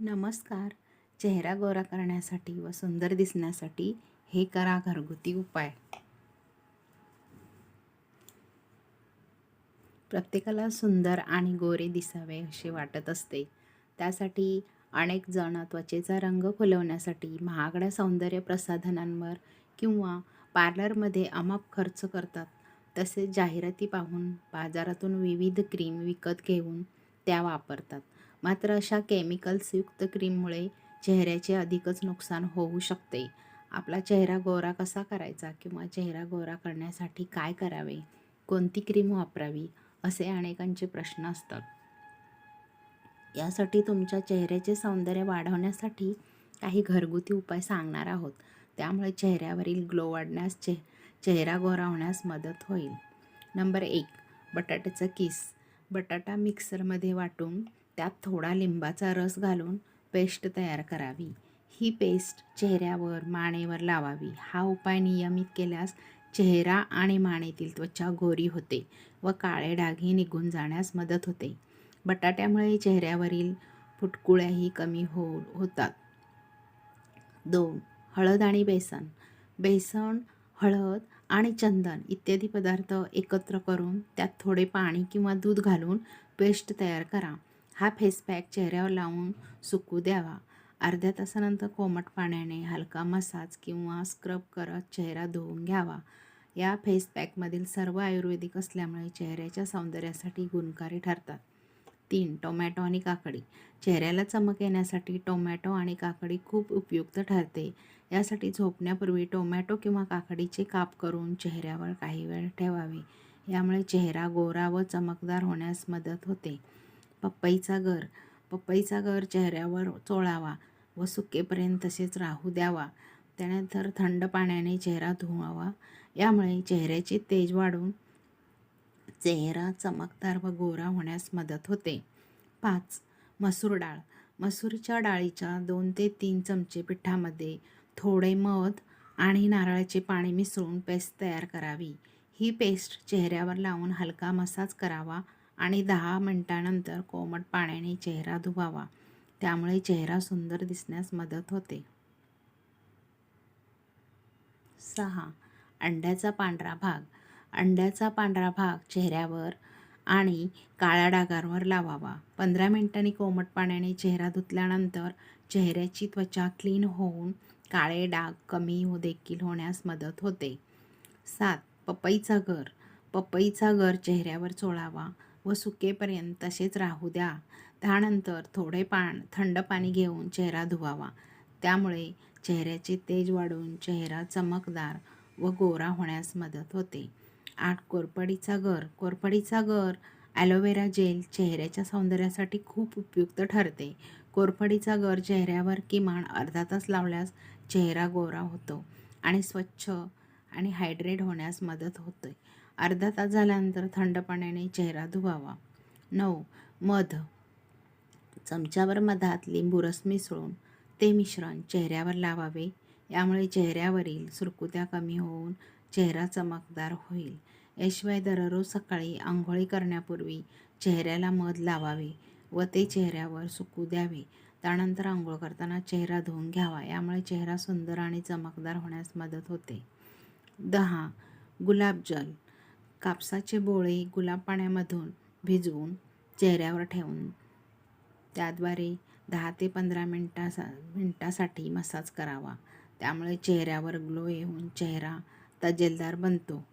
नमस्कार. चेहरा गोरा करण्यासाठी व सुंदर दिसण्यासाठी हे करा घरगुती उपाय. प्रत्येकाला सुंदर आणि गोरे दिसावे असे वाटत असते. त्यासाठी अनेक जण त्वचेचा रंग फुलवण्यासाठी महागड्या सौंदर्य प्रसाधनांवर किंवा पार्लरमध्ये अमाप खर्च करतात. तसेच जाहिराती पाहून बाजारातून विविध क्रीम विकत घेऊन त्या वापरतात. मात्र अशा केमिकल्सयुक्त क्रीममुळे चेहऱ्याचे अधिकच नुकसान होऊ शकते. आपला चेहरा गोरा कसा करायचा किंवा चेहरा गोरा करण्यासाठी काय करावे? कोणती क्रीम वापरावी? असे अनेकांचे प्रश्न असतात. यासाठी तुमच्या चेहऱ्याचे सौंदर्य वाढवण्यासाठी काही घरगुती उपाय सांगणार आहोत. त्यामुळे चेहऱ्यावरील ग्लो वाढण्यास चे चेहरा गोरा होण्यास मदत होईल. नंबर एक बटाट्याचा किस. बटाटा मिक्सरमध्ये वाटून त्यात थोडा लिंबाचा रस घालून पेस्ट तयार करावी. ही पेस्ट चेहऱ्यावर मानेवर लावावी. हा उपाय नियमित केल्यास चेहरा आणि मानेतील त्वचा गोरी होते व काळे डागही निघून जाण्यास मदत होते. बटाट्यामुळे चेहऱ्यावरील फुटकुळ्याही कमी हो होतात. दोन हळद आणि बेसन. बेसन हळद आणि चंदन इत्यादी पदार्थ एकत्र करून त्यात थोडे पाणी किंवा दूध घालून पेस्ट तयार करा. हा फेस पॅक चेहऱ्यावर लावून सुकू द्यावा. अर्ध्या तासानंतर कोमट पाण्याने हलका मसाज किंवा स्क्रब करत चेहरा धुवून घ्यावा. या फेस पॅकमधील सर्व आयुर्वेदिक असल्यामुळे चेहऱ्याच्या सौंदर्यासाठी गुणकारी ठरतात. तीन टोमॅटो आणि काकडी. चेहऱ्याला चमक येण्यासाठी टोमॅटो आणि काकडी खूप उपयुक्त ठरते. यासाठी झोपण्यापूर्वी टोमॅटो किंवा काकडीचे काप करून चेहऱ्यावर काही वेळ ठेवावे. यामुळे चेहरा गोरा व चमकदार होण्यास मदत होते. पपईचा गर पपईचा गर चेहऱ्यावर चोळावा व सुकेपर्यंत तसेच राहू द्यावा. त्यानंतर थंड पाण्याने चेहरा धुवावा. यामुळे चेहऱ्याचे तेज वाढून चेहरा चमकदार व गोरा होण्यास मदत होते. पाच. मसूर डाळ. मसूरच्या डाळीच्या दोन ते तीन चमचे पिठामध्ये थोडे मध आणि नारळाचे पाणी मिसळून पेस्ट तयार करावी. ही पेस्ट चेहऱ्यावर लावून हलका मसाज करावा आणि दहा मिनटानंतर कोमट पाण्याने चेहरा धुवावा. त्यामुळे चेहरा सुंदर दिसण्यास मदत होते. सहा. अंड्याचा पांढरा भाग. अंड्याचा पांढरा भाग चेहऱ्यावर आणि काळ्या डागांवर लावावा. पंधरा मिनिटांनी कोमट पाण्याने चेहरा धुतल्यानंतर चेहऱ्याची त्वचा क्लीन होऊन काळे डाग कमी हो देखील होण्यास मदत होते. सात. पपईचा गर. पपईचा गर चेहऱ्यावर चोळावा. व सुकेपर्यंत तसेच राहू द्या. त्यानंतर थोडे पाण थंड पाणी घेऊन चेहरा धुवावा. त्यामुळे चेहऱ्याचे तेज वाढून चेहरा चमकदार व गोरा होण्यास मदत होते. आठ कोरपडीचा गर कोरपडीचा गर ॲलोवेरा जेल चेहऱ्याच्या सौंदर्यासाठी खूप उपयुक्त ठरते. कोरफडीचा गर चेहऱ्यावर किमान अर्धा तास लावल्यास चेहरा गोरा होतो आणि स्वच्छ आणि हायड्रेट होण्यास मदत होते. अर्धा तास झाल्यानंतर थंड पाण्याने चेहरा धुवावा. नऊ. मध. चमच्यावर मधात लिंबू रस मिसळून ते मिश्रण चेहऱ्यावर लावावे. यामुळे चेहऱ्यावरील सुरकुत्या कमी होऊन चेहरा चमकदार होईल. याशिवाय दररोज सकाळी आंघोळी करण्यापूर्वी चेहऱ्याला मध लावावे व ते चेहऱ्यावर सुकू द्यावे. त्यानंतर आंघोळ करताना चेहरा धुवून घ्यावा. यामुळे चेहरा सुंदर आणि चमकदार होण्यास मदत होते. दहा. गुलाबजल कापसाचे बोळे गुलाब पाण्यामधून भिजवून चेहऱ्यावर ठेवून. त्याद्वारे दहा ते पंधरा मिनटासा मिनटासाठी मसाज करावा. त्यामुळे चेहऱ्यावर ग्लो येऊन चेहरा तजेलदार बनतो.